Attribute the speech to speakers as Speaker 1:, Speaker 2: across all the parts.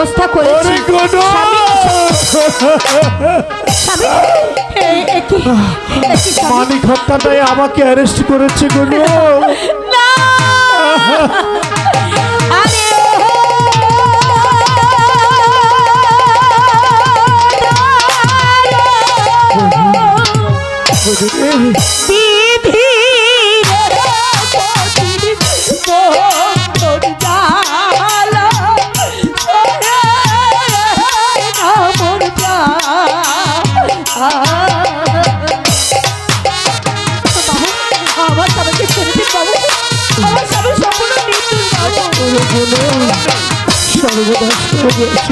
Speaker 1: ব্যবস্থা করেছি?
Speaker 2: মানিক হত্যাটাই আমাকে অ্যারেস্ট করেছে গুলো
Speaker 1: না!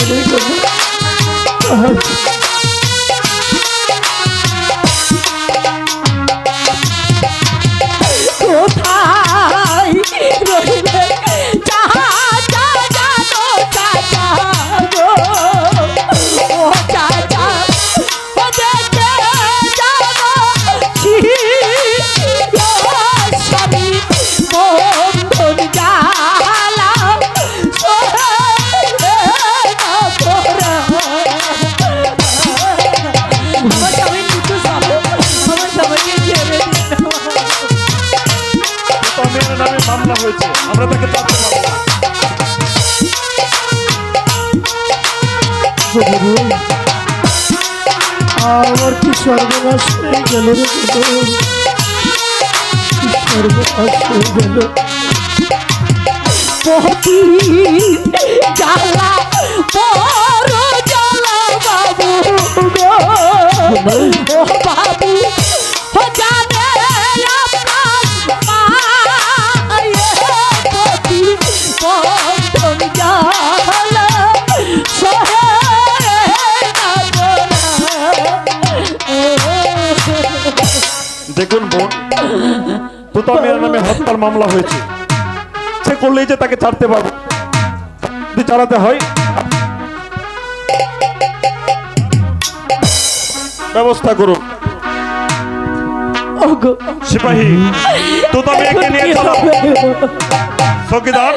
Speaker 1: নির্দোষ বাবু
Speaker 3: মামলা হয়েছে আমরা তাকে চাপতে পারব
Speaker 2: আমার কি সর্বনাশ হয়ে গেল সর্বনাশ হয়ে গেল?
Speaker 3: দেখুন বোন তোতামের নামে হত্যার মামলা হয়েছে। সে করলেই যে তাকে ছাড়তে পারব। যদি ছাড়াতে হয় ব্যবস্থা করুন।
Speaker 1: ওগো।
Speaker 3: সিপাহী নিয়ে চলো। চৌকিদার।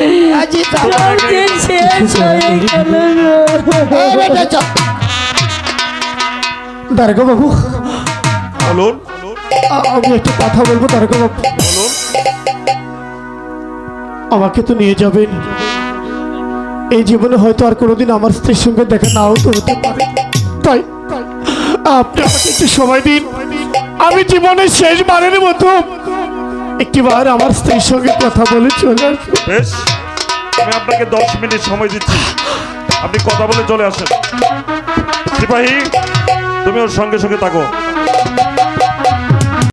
Speaker 2: দারোগা বাবু
Speaker 3: বলুন।
Speaker 2: আমি একটা কথা বলব দারোগা আমাকে তো নিয়ে যাবেন। এই জীবনে হয়তো আর কোনোদিন আমার স্ত্রীর সঙ্গে দেখা নাও তো হতে পারে। তাই আপনি আমাকে একটু সময় দিন। আমি জীবনের শেষবারের মতো একটিবার আমার স্ত্রীর সঙ্গে কথা বলে চলে আসব।
Speaker 3: বেশ, আমি আপনাকে দশ মিনিট সময় দিচ্ছি। আপনি কথা বলে চলে আসেন। সিপাহী তুমি ওর সঙ্গে সঙ্গে থাকো।